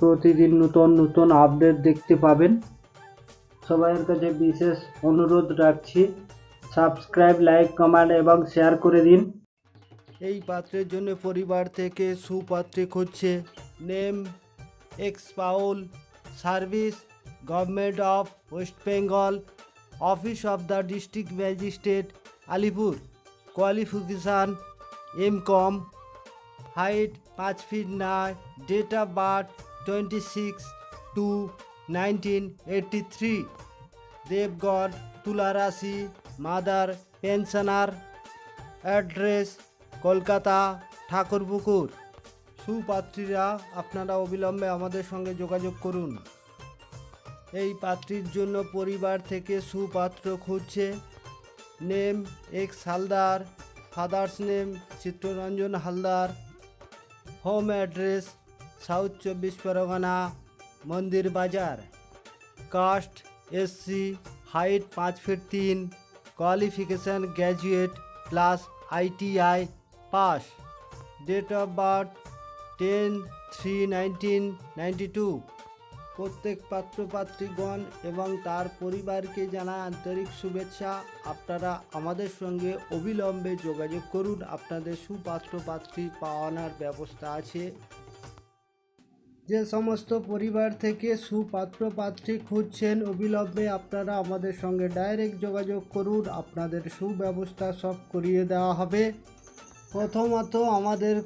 প্রতিদিন নতুন নতুন আপডেট দেখতে পাবেন। সবাইয়ের কাছে বিশেষ অনুরোধ রাখছি সাবস্ক্রাইব লাইক কমেন্ট এবং শেয়ার করে দিন। এই পাত্রের জন্য পরিবার থেকে সুপাত্রী খুঁজছে। Name X Paul service government of West Bengal office of the district magistrate Alipore qualification M Com height পাঁচ ফিট নয় date of birth twenty six two nineteen eighty three Devgadh তুলারাশি mother pensioner address Kolkata Thakurpukur সুপাত্রীরা আপনারা অবিলম্বে আমাদের সঙ্গে যোগাযোগ করুন। এই পাত্রীর জন্য পরিবার থেকে সুপাত্র খুঁজছে। Name X Haldar father's name Chittaranjan Haldar home address South চব্বিশ Pargana, Mandir Bazar. Caste SC height পাঁচ ফিট তিন, qualification graduate plus ITI pass. Date of birth, ten three nineteen ninety two. প্রত্যেক পাত্রপাত্রীগণ এবং তার পরিবারকে জানায় আন্তরিক শুভেচ্ছা। আপনারা আমাদের সঙ্গে অবিলম্বে যোগাযোগ করুন। আপনাদের সুপাত্রপাত্রী পাওয়ানোর ব্যবস্থা আছে। যে সমস্ত পরিবার থেকে সুপাত্র পাত্রী খুঁজছেন অবিলম্বে আপনারা আমাদের সঙ্গে ডাইরেক্ট যোগাযোগ করুন। আপনাদের সুব্যবস্থা সব করিয়ে দেওয়া হবে। প্রথমত আমাদের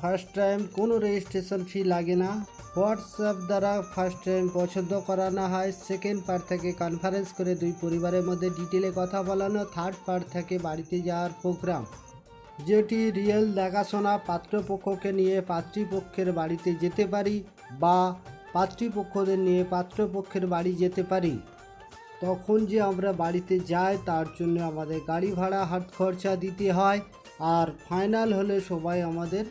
ফার্স্ট টাইম কোনো রেজিস্ট্রেশন ফি লাগে না। হোয়াটসঅ্যাপ দ্বারা ফার্স্ট টাইম পছন্দ করানো হয়। সেকেন্ড পার্ট থেকে কনফারেন্স করে দুই পরিবারের মধ্যে ডিটেলে কথা বলানো। থার্ড পার্ট থেকে বাড়িতে যাওয়ার প্রোগ্রাম যেটি রিয়েল দেখাশোনা পাত্রপক্ষকে নিয়ে পাত্রীপক্ষের বাড়িতে যেতে পারি। বা পাত্রীপক্ষদের নিয়ে পাত্রপক্ষের বাড়ি যেতে পারি। তখন যে আমরা বাড়িতে যাই, তার জন্য আমাদের গাড়ি ভাড়া, হাত খরচা দিতে হয় আর ফাইনাল হলে সবাই আমাদের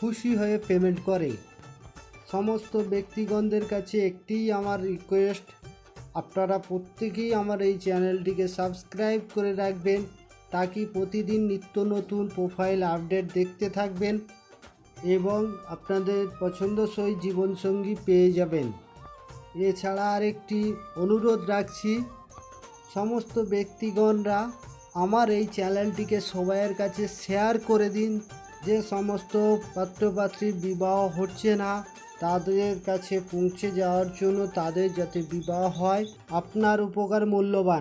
খুশি হয়ে পেমেন্ট করে। সমস্ত ব্যক্তিগণদের কাছে একটিই আমার রিকোয়েস্ট আপনারা প্রত্যেকেই আমার এই চ্যানেলটিকে সাবস্ক্রাইব করে রাখবেন। তাকি প্রতিদিন নিত্য নতুন প্রোফাইল আপডেট দেখতে থাকবেন? এবং আপনাদের পছন্দসই জীবনসঙ্গী পেয়ে যাবেন। এছাড়া আরেকটি অনুরোধ রাখছি, সমস্ত ব্যক্তিগণরা আমার এই চ্যানেলটিকে সবাইয়ের কাছে শেয়ার করে দিন, যে সমস্ত পাত্রপাত্রীর বিবাহ হচ্ছে না, তাদের কাছে পৌঁছে যাওয়ার জন্য তাদের যাতে বিবাহ হয়, আপনার উপকার মূল্যবান।